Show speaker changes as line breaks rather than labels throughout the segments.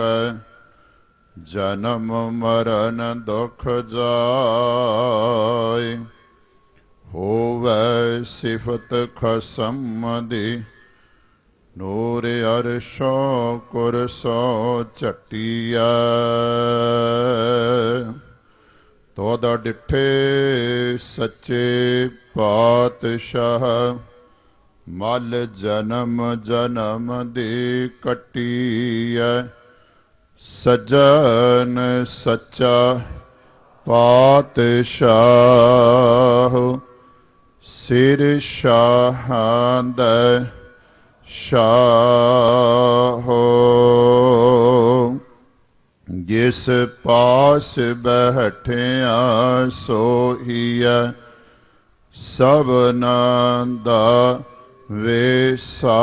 ਕੈ ਜਨਮ ਮਰਨ ਦੁਖ ਜਾਏ। ਹੋਵੇ ਸਿਫਤ ਖਸਮ ਦੀ ਨੂਰ ਅਰਸ਼ੋ ਕੁਰਸੋ ਝਟੀਐ। ਤੋਦ ਡਿਠੇ ਸੱਚੇ ਪਾਤਸ਼ਾਹ, ਮਲ ਜਨਮ ਜਨਮ ਦੀ ਕਟੀਐ। ਸਜਨ ਸੱਚਾ ਪਾਤਸ਼ਾਹ ਸਿਰ ਸ਼ਾਹਾਂ ਦਾ ਸ਼ਾਹੋ। ਜਿਸ ਪਾਸ ਬੈਠਿਆ ਸੋਹੀਐ ਸਭਨਾ ਦਾ ਵੇਸਾ।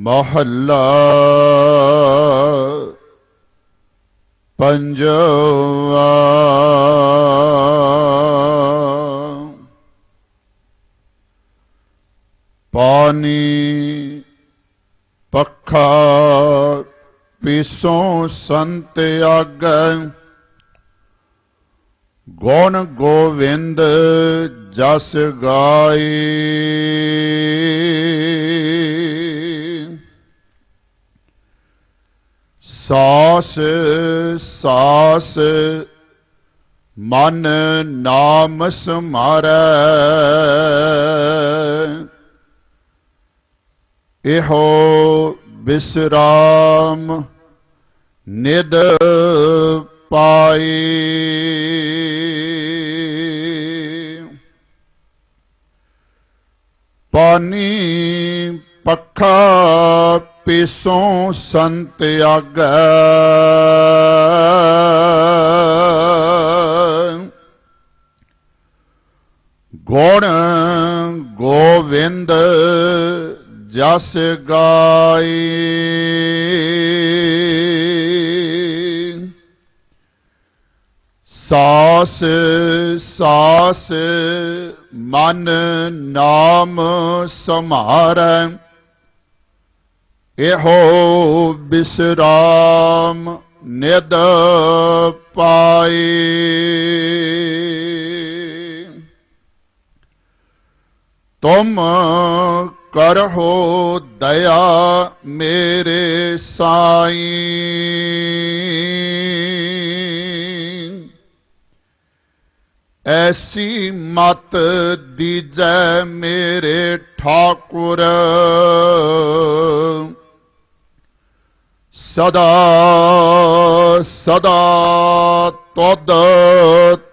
ਮਹੱਲਾ ਪੰਜਵਾ। ਪਾਨੀ ਪੱਖਾ ਪੀਸੋਂ ਸੰਤ ਆਗੈ। ਗੁਣ ਗੋਵਿੰਦ ਜਸ ਗਾਈ। ਸਾਸ ਸਾਸ ਮਨ ਨਾਮ ਸਮਾਰੈ। ਇਹੋ ਬਿਸਰਾਮ ਨਿਦ ਪਾਈ। ਪਾਨੀ ਪੱਖਾ ਪੀਸੋਂ ਸੰਤ ਆਗੈ ਗੁਣ ਗੋਵਿੰਦ ਜਸ ਗਾਈ। ਸਾਸ ਸਾਸ ਮਨ ਨਾਮ ਸਮਾਰੈ। ਇਹੋ ਬਿਸਰਾਮ ਨਿਦ ਪਾਈ। ਤੁਮ ਕਰਹੋ ਦਇਆ ਮੇਰੇ ਸਾਈਂ। ਐਸੀ ਮਤ ਦੀਜੈ ਮੇਰੇ ਠਾਕੁਰ। ਸਦਾ ਸਦਾ ਤਦ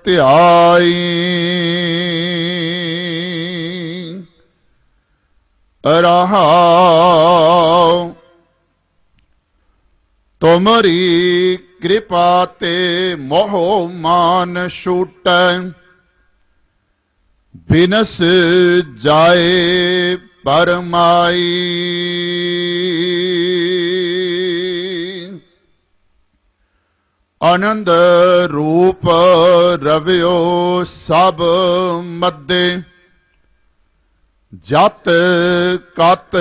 ਧਿਆਈ। ਰਹਾਉ ਤੁਮਰੀ ਕਿਰਪਾ ਤੇ ਮੋਹ ਮਾਨ ਛੂਟੈ। ਬਿਨਸ ਜਾਏ ਪਰਮਾਈ। ਆਨੰਦ ਰੂਪ ਰਵਿਓ ਸਭ ਮੱਦੇ। ਜਤ ਕਤ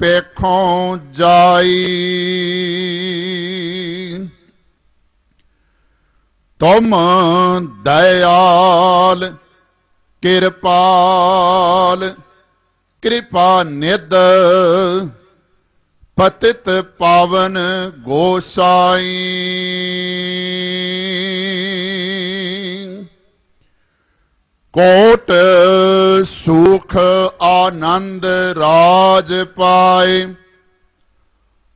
ਪੇਖੋਂ ਜਾਈ। ਤੁਮ ਦਇਆਲ ਕਿਰਪਾਲ ਕਿਰਪਾ ਨਿਦ ਪਤਿਤ ਪਾਵਨ ਗੋਸਾਈ ਕੋਟ ਸੁਖ ਆਨੰਦ ਰਾਜ ਪਾਏ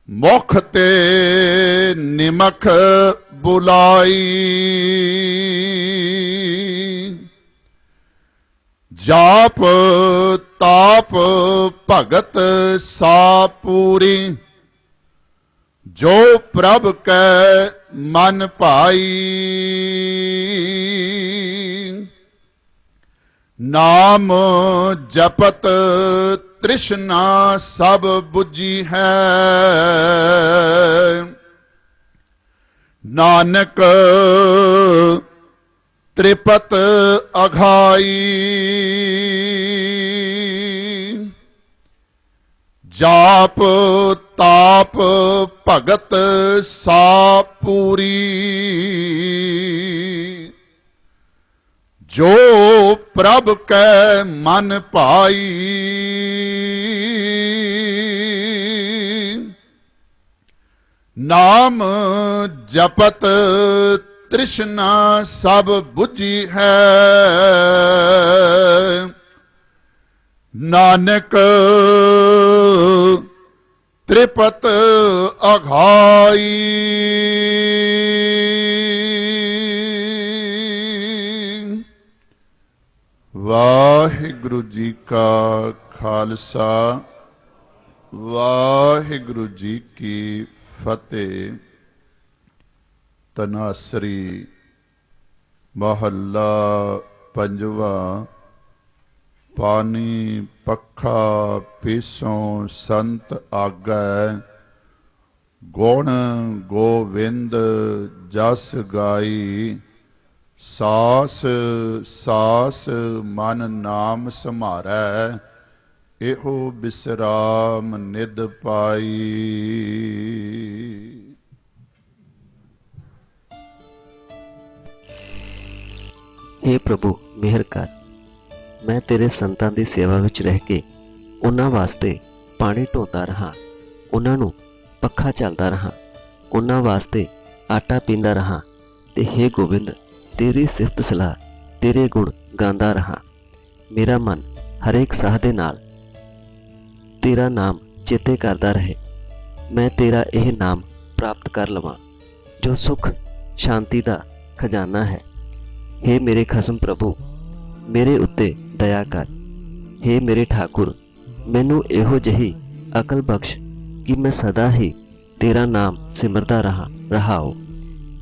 ਮੁਖ ਤੇ ਨਿਮਖ ਬੁਲਾਈ ਜਾਪ ਤਾਪ ਭਗਤ ਸਾਪੂਰੀ ਜੋ ਪ੍ਰਭ ਕੈ ਮਨ ਭਾਈ। ਨਾਮ ਜਪਤ ਤ੍ਰਿਸ਼ਨਾ ਸਭ 부ਜੀ ਹੈ। ਨਾਨਕ ਤ੍ਰਿਪਤ ਅਘਾਈ ਜਾਪ, ਤਾਪ, ਭਗਤ ਸਾਪੂਰੀ। ਜੋ ਪ੍ਰਭ ਕੈ ਮਨ ਭਾਈ, ਨਾਮ ਜਪਤ ਤ੍ਰਿਸ਼ਨਾ ਸਭ 부ਜੀ ਹੈ। ਨਾਨਕ ਤ੍ਰਿਪਤ ਅਘਾਈ ਵਾਹਿਗੁਰੂ ਜੀ ਕਾ ਖਾਲਸਾ ਵਾਹਿਗੁਰੂ ਜੀ ਕੀ ਫਤਿਹ। ਤਨਾਸਰੀ ਮਹੱਲਾ ਪੰਜਵਾ। ਪਾਣੀ ਪੱਖਾ ਪੀਸੋਂ ਸੰਤ ਆਗੈ। ਗੁਣ ਗੋਵਿੰਦ ਜਸ ਗਾਈ। ਸਾਸ ਸਾਸ ਮਨ ਨਾਮ ਸਮਾਰੈ, ਇਹੋ ਬਿਸਰਾਮ ਨਿਦ ਪਾਈ।
हे ਪ੍ਰਭੂ, ਮਿਹਰ ਕਰ। ਮੈਂ ਤੇਰੇ ਸੰਤਾਂ ਦੀ ਸੇਵਾ ਵਿੱਚ ਰਹਿ ਕੇ ਉਹਨਾਂ ਵਾਸਤੇ ਪਾਣੀ ਢੋਦਾ ਰਹਾ, ਉਹਨਾਂ ਨੂੰ ਪੱਖਾ ਚੱਲਦਾ ਰਹਾ, ਉਹਨਾਂ ਵਾਸਤੇ ਆਟਾ ਪੀਂਦਾ ਰਹਾ ਤੇ हे ਗੋਬਿੰਦ, ਤੇਰੀ ਸਿਫਤ ਸਲਾਹ, ਤੇਰੇ ਗੁਣ ਗਾਉਂਦਾ ਰਹਾ। ਮੇਰਾ ਮਨ ਹਰੇਕ ਸਾਹ ਦੇ ਨਾਲ ਤੇਰਾ ਨਾਮ ਚੇਤੇ ਕਰਦਾ ਰਹੇ। ਮੈਂ ਤੇਰਾ ਇਹ ਨਾਮ ਪ੍ਰਾਪਤ ਕਰ ਲਵਾਂ, ਜੋ ਸੁਖ, ਸ਼ਾਂਤੀ ਦਾ ਖਜ਼ਾਨਾ ਹੈ। हे ਮੇਰੇ ਖਸਮ ਪ੍ਰਭੂ, ਮੇਰੇ ਉੱਤੇ ਦਇਆ ਕਰ हे ਮੇਰੇ ਠਾਕੁਰ ਮੈਨੂੰ ਇਹੋ ਜਿਹੀ ਅਕਲ ਬਖਸ਼ ਕਿ ਮੈਂ ਸਦਾ ਹੀ ਤੇਰਾ ਨਾਮ ਸਿਮਰਦਾ ਰਹਾ ਰਹਾਓ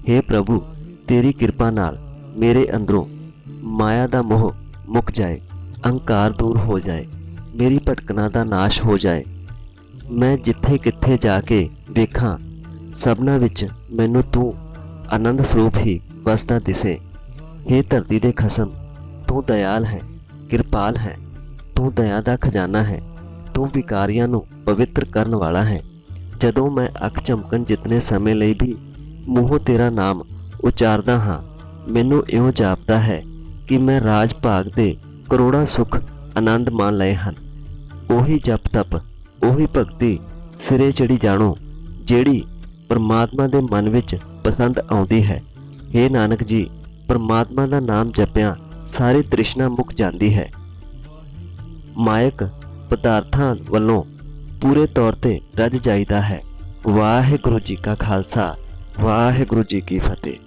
हे ਪ੍ਰਭੂ ਤੇਰੀ ਕਿਰਪਾ ਨਾਲ ਮੇਰੇ ਅੰਦਰੋਂ ਮਾਇਆ ਦਾ ਮੋਹ ਮੁੱਕ ਜਾਏ ਅਹੰਕਾਰ ਦੂਰ ਹੋ ਜਾਏ ਮੇਰੀ ਭਟਕਣਾ ਦਾ ਨਾਸ਼ ਹੋ ਜਾਏ ਮੈਂ ਜਿੱਥੇ ਕਿੱਥੇ ਜਾ ਕੇ ਵੇਖਾਂ ਸਭਨਾ ਵਿੱਚ ਮੈਨੂੰ ਤੂੰ ਆਨੰਦ ਸਰੂਪ ਹੀ ਵਸਦਾ ਦਿਸੇ हे ਧਰਤੀ ਦੇ ਖਸਮ ਤੂੰ ਦਇਆਲ ਹੈ ਕਿਰਪਾਲ ਹੈ, ਤੂੰ ਦਇਆ ਦਾ ਖਜ਼ਾਨਾ ਹੈ, ਤੂੰ ਵਿਕਾਰੀਆਂ ਨੂੰ ਪਵਿੱਤਰ ਕਰਨ ਵਾਲਾ ਹੈ। ਜਦੋਂ ਮੈਂ ਅੱਖ ਝਮਕਣ ਜਿਤਨੇ ਸਮੇਂ ਲਈ ਵੀ ਮੂੰਹੋਂ ਤੇਰਾ ਨਾਮ ਉਚਾਰਦਾ ਹਾਂ, ਮੈਨੂੰ ਇਉਂ ਜਾਪਦਾ ਹੈ ਕਿ ਮੈਂ ਰਾਜ ਭਾਗ ਦੇ ਕਰੋੜਾਂ ਸੁੱਖ ਆਨੰਦ ਮਾਣ ਲਏ ਹਨ। ਉਹੀ ਜਪ ਤਪ, ਉਹੀ ਭਗਤੀ ਸਿਰੇ ਚੜੀ ਜਾਣੋ, ਜਿਹੜੀ ਪਰਮਾਤਮਾ ਦੇ ਮਨ ਵਿੱਚ ਪਸੰਦ ਆਉਂਦੀ ਹੈ। हे ਨਾਨਕ ਜੀ, ਪਰਮਾਤਮਾ ਦਾ ਨਾਮ ਜਪਿਆ ਸਾਰੀ ਤ੍ਰਿਸ਼ਨਾ ਮੁੱਕ ਜਾਂਦੀ ਹੈ। ਮਾਇਕ ਪਦਾਰਥਾਂ ਵੱਲੋਂ ਪੂਰੇ ਤੌਰ ਤੇ ਰੱਜ ਜਾਈਦਾ ਹੈ। ਵਾਹਿਗੁਰੂ ਜੀ ਕਾ ਖਾਲਸਾ, ਵਾਹਿਗੁਰੂ ਜੀ ਕੀ ਫਤਿਹ।